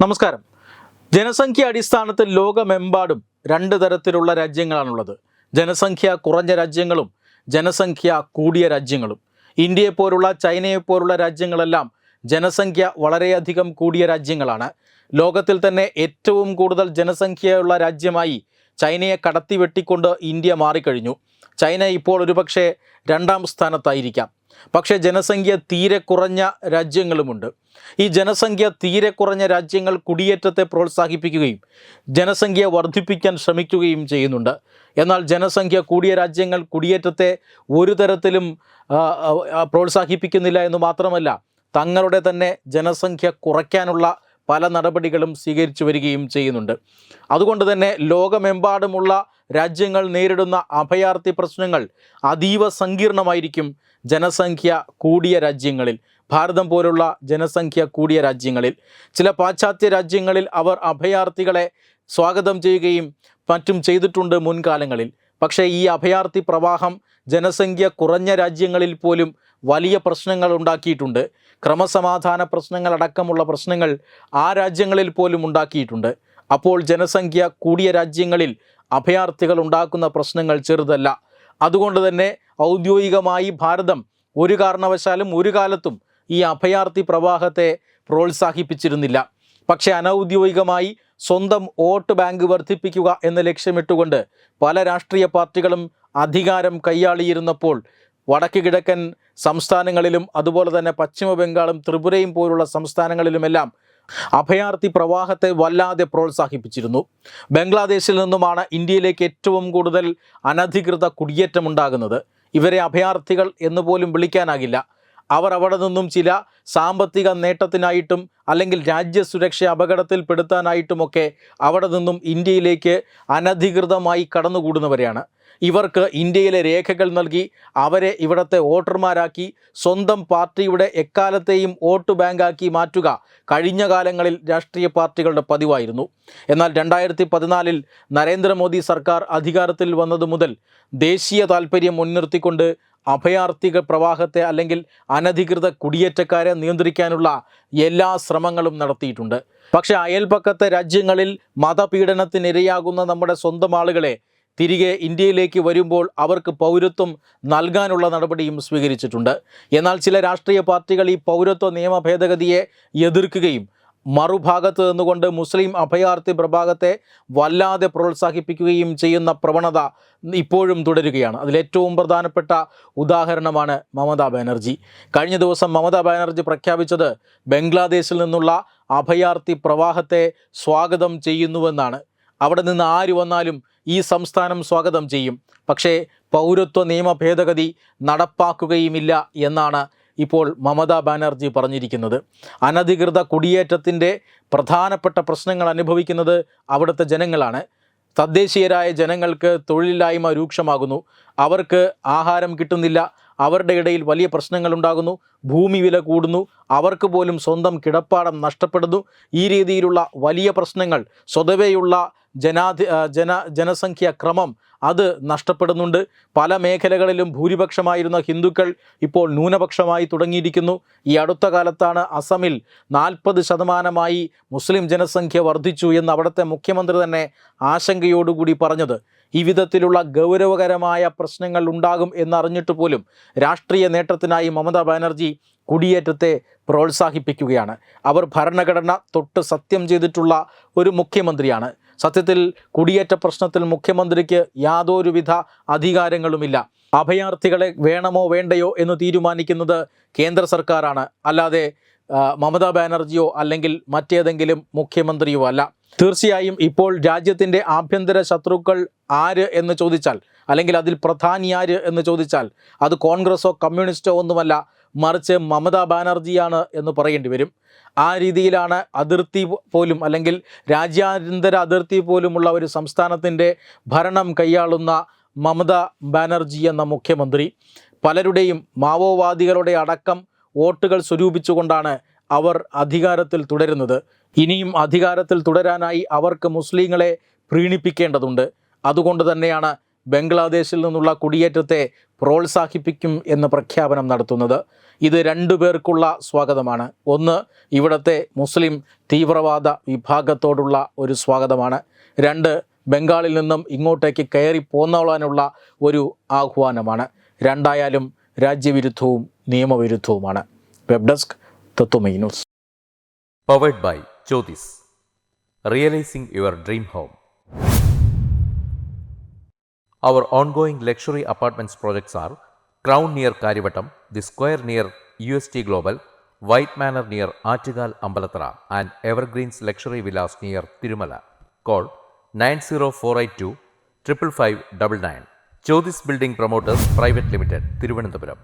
നമസ്കാരം. ജനസംഖ്യ അടിസ്ഥാനത്തിൽ ലോകമെമ്പാടും രണ്ട് തരത്തിലുള്ള രാജ്യങ്ങളാണുള്ളത്. ജനസംഖ്യ കുറഞ്ഞ രാജ്യങ്ങളും ജനസംഖ്യ കൂടിയ രാജ്യങ്ങളും. ഇന്ത്യയെപ്പോലുള്ള ചൈനയെപ്പോലുള്ള രാജ്യങ്ങളെല്ലാം ജനസംഖ്യ വളരെയധികം കൂടിയ രാജ്യങ്ങളാണ്. ലോകത്തിൽ തന്നെ ഏറ്റവും കൂടുതൽ ജനസംഖ്യയുള്ള രാജ്യമായി ചൈനയെ കടത്തി വെട്ടിക്കൊണ്ട് ഇന്ത്യ മാറിക്കഴിഞ്ഞു. ചൈന ഇപ്പോൾ ഒരുപക്ഷെ രണ്ടാം സ്ഥാനത്തായിരിക്കാം. പക്ഷേ ജനസംഖ്യ തീരെ കുറഞ്ഞ രാജ്യങ്ങളുമുണ്ട്. ഈ ജനസംഖ്യ തീരെ കുറഞ്ഞ രാജ്യങ്ങൾ കുടിയേറ്റത്തെ പ്രോത്സാഹിപ്പിക്കുകയും ജനസംഖ്യ വർദ്ധിപ്പിക്കാൻ ശ്രമിക്കുകയും ചെയ്യുന്നുണ്ട്. എന്നാൽ ജനസംഖ്യ കൂടിയ രാജ്യങ്ങൾ കുടിയേറ്റത്തെ ഒരു തരത്തിലും പ്രോത്സാഹിപ്പിക്കുന്നില്ല എന്ന് മാത്രമല്ല തങ്ങളുടെ തന്നെ ജനസംഖ്യ കുറയ്ക്കാനുള്ള പല നടപടികളും സ്വീകരിച്ചു വരികയും ചെയ്യുന്നുണ്ട്. അതുകൊണ്ട് തന്നെ ലോകമെമ്പാടുമുള്ള രാജ്യങ്ങൾ നേരിടുന്ന അഭയാർത്ഥി പ്രശ്നങ്ങൾ അതീവ സങ്കീർണമായിരിക്കും ജനസംഖ്യ കൂടിയ രാജ്യങ്ങളിൽ. ഭാരതം പോലുള്ള ജനസംഖ്യ കൂടിയ രാജ്യങ്ങളിൽ. ചില പാശ്ചാത്യ രാജ്യങ്ങളിൽ അവർ അഭയാർത്ഥികളെ സ്വാഗതം ചെയ്യുകയും മറ്റും ചെയ്തിട്ടുണ്ട് മുൻകാലങ്ങളിൽ. പക്ഷേ ഈ അഭയാർത്ഥി പ്രവാഹം ജനസംഖ്യ കുറഞ്ഞ രാജ്യങ്ങളിൽ പോലും വലിയ പ്രശ്നങ്ങൾ ഉണ്ടാക്കിയിട്ടുണ്ട്. ക്രമസമാധാന പ്രശ്നങ്ങളടക്കമുള്ള പ്രശ്നങ്ങൾ ആ രാജ്യങ്ങളിൽ പോലും ഉണ്ടാക്കിയിട്ടുണ്ട്. അപ്പോൾ ജനസംഖ്യ കൂടിയ രാജ്യങ്ങളിൽ അഭയാർത്ഥികൾ ഉണ്ടാക്കുന്ന പ്രശ്നങ്ങൾ ചെറുതല്ല. അതുകൊണ്ട് തന്നെ ഔദ്യോഗികമായി ഭാരതം ഒരു കാരണവശാലും ഒരു കാലത്തും ഈ അഭയാർത്ഥി പ്രവാഹത്തെ പ്രോത്സാഹിപ്പിച്ചിരുന്നില്ല. പക്ഷേ അനൗദ്യോഗികമായി സ്വന്തം വോട്ട് ബാങ്ക് വർദ്ധിപ്പിക്കുക എന്ന് ലക്ഷ്യമിട്ടുകൊണ്ട് പല രാഷ്ട്രീയ പാർട്ടികളും അധികാരം കൈയാളിയിരുന്നപ്പോൾ വടക്ക് കിഴക്കൻ സംസ്ഥാനങ്ങളിലും അതുപോലെ തന്നെ പശ്ചിമ ബംഗാളും ത്രിപുരയും പോലുള്ള സംസ്ഥാനങ്ങളിലുമെല്ലാം അഭയാർത്ഥി പ്രവാഹത്തെ വല്ലാതെ പ്രോത്സാഹിപ്പിച്ചിരുന്നു. ബംഗ്ലാദേശിൽ നിന്നുമാണ് ഇന്ത്യയിലേക്ക് ഏറ്റവും കൂടുതൽ അനധികൃത കുടിയേറ്റമുണ്ടാകുന്നത്. ഇവരെ അഭയാർത്ഥികൾ എന്ന് പോലും വിളിക്കാനാകില്ല. അവർ അവിടെ നിന്നും ചില സാമ്പത്തിക നേട്ടത്തിനായിട്ടും അല്ലെങ്കിൽ രാജ്യസുരക്ഷ അപകടത്തിൽപ്പെടുത്താനായിട്ടുമൊക്കെ അവിടെ നിന്നും ഇന്ത്യയിലേക്ക് അനധികൃതമായി കടന്നുകൂടുന്നവരെയാണ്. ഇവർക്ക് ഇന്ത്യയിലെ രേഖകൾ നൽകി അവരെ ഇവിടത്തെ വോട്ടർമാരാക്കി സ്വന്തം പാർട്ടിയുടെ എക്കാലത്തെയും വോട്ട് ബാങ്കാക്കി മാറ്റുക കഴിഞ്ഞ കാലങ്ങളിൽ രാഷ്ട്രീയ പാർട്ടികളുടെ പതിവായിരുന്നു. എന്നാൽ രണ്ടായിരത്തി പതിനാലിൽ നരേന്ദ്രമോദി സർക്കാർ അധികാരത്തിൽ വന്നതു മുതൽ ദേശീയ താൽപ്പര്യം മുൻനിർത്തിക്കൊണ്ട് അഭയാർത്ഥിക പ്രവാഹത്തെ അല്ലെങ്കിൽ അനധികൃത കുടിയേറ്റക്കാരെ നിയന്ത്രിക്കാനുള്ള എല്ലാ ശ്രമങ്ങളും നടത്തിയിട്ടുണ്ട്. പക്ഷേ അയൽപക്കത്തെ രാജ്യങ്ങളിൽ മതപീഡനത്തിനിരയാകുന്ന നമ്മുടെ സ്വന്തം ആളുകളെ തിരികെ ഇന്ത്യയിലേക്ക് വരുമ്പോൾ അവർക്ക് പൗരത്വം നൽകാനുള്ള നടപടിയും സ്വീകരിച്ചിട്ടുണ്ട്. എന്നാൽ ചില രാഷ്ട്രീയ പാർട്ടികൾ ഈ പൗരത്വ നിയമ ഭേദഗതിയെ എതിർക്കുകയും മറുഭാഗത്ത് നിന്നുകൊണ്ട് മുസ്ലിം അഭയാർത്ഥി പ്രഭാഗത്തെ വല്ലാതെ പ്രോത്സാഹിപ്പിക്കുകയും ചെയ്യുന്ന പ്രവണത ഇപ്പോഴും തുടരുകയാണ്. അതിലേറ്റവും പ്രധാനപ്പെട്ട ഉദാഹരണമാണ് മമതാ ബാനർജി. കഴിഞ്ഞ ദിവസം മമതാ ബാനർജി പ്രഖ്യാപിച്ചത് ബംഗ്ലാദേശിൽ നിന്നുള്ള അഭയാർത്ഥി പ്രവാഹത്തെ സ്വാഗതം ചെയ്യുന്നുവെന്നാണ്. അവിടെ നിന്ന് ആര് വന്നാലും ഈ സംസ്ഥാനം സ്വാഗതം ചെയ്യും. പക്ഷേ പൗരത്വ നിയമ ഭേദഗതി നടപ്പാക്കുകയുമില്ല എന്നാണ് ഇപ്പോൾ മമതാ ബാനർജി പറഞ്ഞിരിക്കുന്നത്. അനധികൃത കുടിയേറ്റത്തിന്റെ പ്രധാനപ്പെട്ട പ്രശ്നങ്ങൾ അനുഭവിക്കുന്നത് അവിടുത്തെ ജനങ്ങളാണ്. തദ്ദേശീയരായ ജനങ്ങൾക്ക് തൊഴിലില്ലായ്മ രൂക്ഷമാകുന്നു. അവർക്ക് ആഹാരം കിട്ടുന്നില്ല. അവരുടെ ഇടയിൽ വലിയ പ്രശ്നങ്ങൾ ഉണ്ടാകുന്നു ഭൂമി വില കൂടുന്നു. അവർക്ക് പോലും സ്വന്തം കിടപ്പാടം നഷ്ടപ്പെടുന്നു. ഈ രീതിയിലുള്ള വലിയ പ്രശ്നങ്ങൾ സ്വതവേയുള്ള ജനാധി ജന ജനസംഖ്യ ക്രമം അത് നഷ്ടപ്പെടുന്നുണ്ട്. പല മേഖലകളിലും ഭൂരിപക്ഷമായിരുന്ന ഹിന്ദുക്കൾ ഇപ്പോൾ ന്യൂനപക്ഷമായി തുടങ്ങിയിരിക്കുന്നു. ഈ അടുത്ത കാലത്താണ് അസമിൽ നാൽപ്പത് ശതമാനമായി മുസ്ലിം ജനസംഖ്യ വർദ്ധിച്ചു എന്ന് അവിടുത്തെ മുഖ്യമന്ത്രി തന്നെ ആശങ്കയോടുകൂടി പറഞ്ഞത്. ഈ വിധത്തിലുള്ള ഗൗരവകരമായ പ്രശ്നങ്ങൾ ഉണ്ടാകും എന്നറിഞ്ഞിട്ട് പോലും രാഷ്ട്രീയ നേട്ടത്തിനായി മമതാ ബാനർജി കുടിയേറ്റത്തെ പ്രോത്സാഹിപ്പിക്കുകയാണ്. അവർ ഭരണഘടന തൊട്ട് സത്യം ചെയ്തിട്ടുള്ള ഒരു മുഖ്യമന്ത്രിയാണ്. സത്യത്തിൽ കുടിയേറ്റ പ്രശ്നത്തിൽ മുഖ്യമന്ത്രിക്ക് യാതൊരുവിധ അധികാരങ്ങളുമില്ല. അഭയാർത്ഥികളെ വേണമോ വേണ്ടയോ എന്ന് തീരുമാനിക്കുന്നത് കേന്ദ്ര സർക്കാരാണ്. അല്ലാതെ മമതാ ബാനർജിയോ അല്ലെങ്കിൽ മറ്റേതെങ്കിലും മുഖ്യമന്ത്രിയോ അല്ല. തീർച്ചയായും ഇപ്പോൾ രാജ്യത്തിന്റെ ആഭ്യന്തര ശത്രുക്കൾ ആര് എന്ന് ചോദിച്ചാൽ അല്ലെങ്കിൽ അതിൽ പ്രധാനി ആര് എന്ന് ചോദിച്ചാൽ അത് കോൺഗ്രസോ കമ്മ്യൂണിസ്റ്റോ ഒന്നുമല്ല മറിച്ച് മമതാ ബാനർജിയാണ് എന്ന് പറയേണ്ടി വരും. ആ രീതിയിലാണ് അതിർത്തി പോലും അല്ലെങ്കിൽ രാജ്യാന്തര അതിർത്തി പോലുമുള്ള ഒരു സംസ്ഥാനത്തിന്റെ ഭരണം കൈയാളുന്ന മമതാ ബാനർജി എന്ന മുഖ്യമന്ത്രി. പലരുടെയും മാവോവാദികളുടെ അടക്കം വോട്ടുകൾ സ്വരൂപിച്ചുകൊണ്ടാണ് അവർ അധികാരത്തിൽ തുടരുന്നത്. ഇനിയും അധികാരത്തിൽ തുടരാനായി അവർക്ക് മുസ്ലിങ്ങളെ പ്രീണിപ്പിക്കേണ്ടതുണ്ട്. അതുകൊണ്ട് തന്നെയാണ് ബംഗ്ലാദേശിൽ നിന്നുള്ള കുടിയേറ്റത്തെ പ്രോത്സാഹിപ്പിക്കും എന്ന് പ്രഖ്യാപനം നടത്തുന്നത്. ഇത് രണ്ടു പേർക്കുള്ള സ്വാഗതമാണ്. ഒന്ന് ഇവിടത്തെ മുസ്ലിം തീവ്രവാദ വിഭാഗത്തോടുള്ള ഒരു സ്വാഗതമാണ്. രണ്ട് ബംഗാളിൽ നിന്നും ഇങ്ങോട്ടേക്ക് കയറി പോന്നോളാനുള്ള ഒരു ആഹ്വാനമാണ്. രണ്ടായാലും രാജ്യവിരുദ്ധവും നിയമവിരുദ്ധവുമാണ്. Web desk Tatvamayi news. By by realising your dream home. Our ongoing luxury apartments projects are Crown near Karivatam, The Square near UST Global, White Manor near Achigal Ambalatra, and Evergreens Luxury Villas near Tirumala. Call 90482 555 Jyotis Building Promoters Private Limited, Thiruvananthapuram.